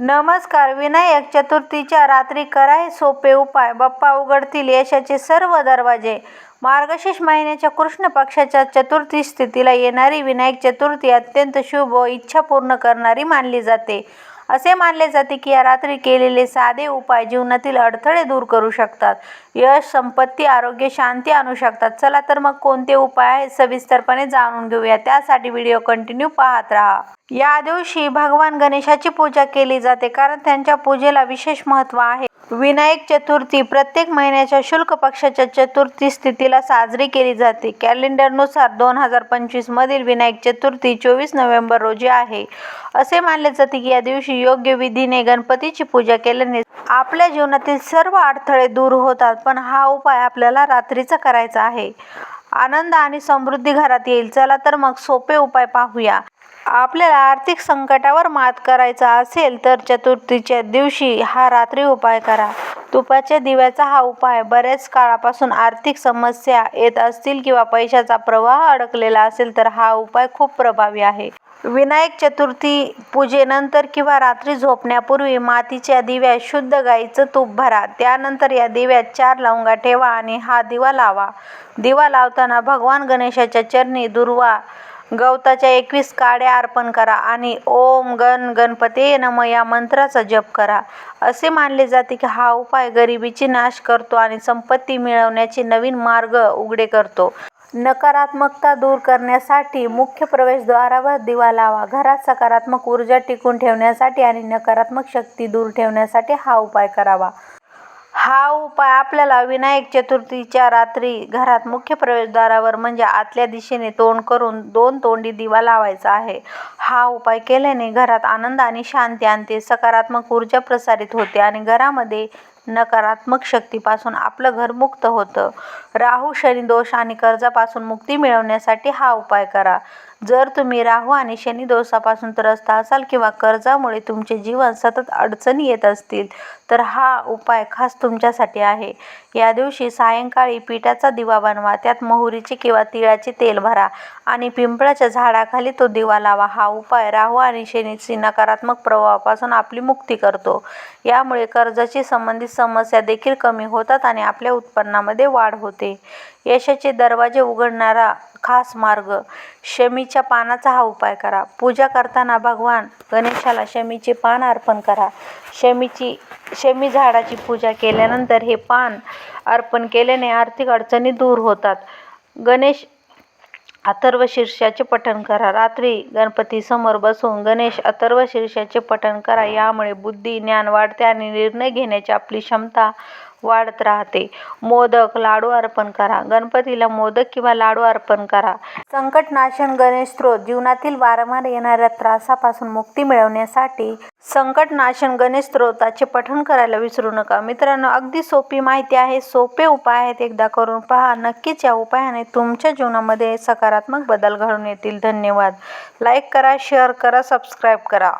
नमस्कार विनायक चतुर्थीच्या रात्री कराय सोपे उपाय बाप्पा उघडतील यशाचे सर्व दरवाजे. मार्गशीर्ष महिन्याच्या कृष्ण पक्षाच्या चतुर्थी स्थितीला येणारी विनायक चतुर्थी अत्यंत शुभ व इच्छा पूर्ण करणारी मानली जाते. असे मानले जाते की या रात्री केलेले साधे उपाय जीवनातील अडथळे दूर करू शकतात. यश संपत्ती आरोग्य शांती आणू शकतात. चला तर मग कोणते उपाय आहेत सविस्तरपणे जाणून घेऊया. त्यासाठी व्हिडिओ कंटिन्यू पाहत राहा. या दिवशी भगवान गणेशाची पूजा केली जाते कारण त्यांच्या पूजेला विशेष महत्त्व आहे. विनायक चतुर्थी प्रत्येक महिन्याच्या शुल्क पक्षाच्या चतुर्थी स्थितीला साजरी केली जाते. कॅलेंडरनुसार दोन हजार पंचवीस मधील विनायक चतुर्थी चोवीस नोव्हेंबर रोजी आहे. असे मानले जाते की या दिवशी योग्य विधीने गणपतीची पूजा केल्याने आपल्या जीवनातील सर्व अडथळे दूर होतात पण हा उपाय आपल्याला रात्रीचा करायचा आहे. आनंद आणि समृद्धी घरात येईल. चला तर मग सोपे उपाय पाहूया. आपल्याला आर्थिक संकटावर मात करायचा असेल तर चतुर्थीच्या दिवशी हा रात्री उपाय करा. तुपाच्या दिव्याचा हा उपाय बऱ्याच काळापासून आर्थिक समस्या येत असतील किंवा पैशाचा प्रवाह अडकलेला असेल तर हा उपाय खूप प्रभावी आहे. विनायक चतुर्थी पूजेनंतर किंवा रात्री झोपण्यापूर्वी मातीच्या दिव्यात शुद्ध गाईचं तूप भरा. त्यानंतर या दिव्यात चार लवंगा ठेवा आणि हा दिवा लावा. दिवा लावताना भगवान गणेशाच्या चरणी दुर्वा गवताच्या एकवीस काड्या अर्पण करा आणि ओम गण गणपते नम या मंत्राचा जप करा. असे मानले जाते की हा उपाय गरिबीची नाश करतो आणि संपत्ती मिळवण्याचे नवीन मार्ग उघडे करतो. नकारात्मकता दूर करण्यासाठी मुख्य प्रवेशद्वारावर दिवा लावा. घरात सकारात्मक ऊर्जा टिकून ठेवण्यासाठी आणि नकारात्मक शक्ती दूर ठेवण्यासाठी हा उपाय करावा. हा उपाय आपल्याला विनायक चतुर्थीच्या रात्री घरात मुख्य प्रवेशद्वारावर म्हणजे आतल्या दिशेने तोंड करून दोन तोंडी दिवा लावायचा आहे. हा उपाय केल्याने घरात आनंद आणि शांती आणते सकारात्मक ऊर्जा प्रसारित होते आणि घरामध्ये नकारात्मक शक्तीपासून आपलं घर मुक्त होतं. राहू शनी दोष आणि कर्जापासून मुक्ती मिळवण्यासाठी हा उपाय करा. जर तुम्ही राहू आणि शनी दोषापासून त्रस्त असाल किंवा कर्जामुळे तुमचे जीवन सतत अडचणी येत असतील तर हा उपाय खास तुमच्यासाठी आहे. या दिवशी सायंकाळी पिठाचा दिवा बनवा त्यात मोहरीचे किंवा तिळाचे तेल भरा आणि पिंपळाच्या झाडाखाली तो दिवा लावा. हा उपाय राहू आणि शनीची नकारात्मक प्रभावापासून आपली मुक्ती करतो. यामुळे कर्जाशी संबंधित समस्या देखील कमी होतात आणि आपल्या उत्पन्नामध्ये वाढ होते. यशाचे दरवाजे उघडणारा खास मार्ग शमीच्या पानाचा हा उपाय करा. पूजा करताना भगवान गणेशाला शमीचे पान अर्पण करा. शमीची शमी झाडाची पूजा केल्यानंतर हे पान अर्पण केल्याने आर्थिक अडचणी दूर होतात. गणेश अथर्व शीर्षाचे पठण करा. रात्री गणपतीसमोर बसून गणेश अथर्व शीर्षाचे पठण करा. यामुळे बुद्धी ज्ञान वाढते आणि निर्णय घेण्याची आपली क्षमता वाढत राहते. मोदक लाडू अर्पण करा. गणपतीला मोदक किंवा लाडू अर्पण करा. संकटनाशन गणेश स्तोत्र जीवनातील वारंवार येणाऱ्या त्रासापासून मुक्ती मिळवण्यासाठी संकटनाशन गणेश स्तोत्राचे पठण करायला विसरू नका. मित्रांनो अगदी सोपी माहिती आहे. सोपे उपाय आहेत. एकदा करून पहा. नक्कीच या उपायाने तुमच्या जीवनामध्ये सकारात्मक बदल घडून येतील. धन्यवाद. लाईक करा शेअर करा सबस्क्राईब करा.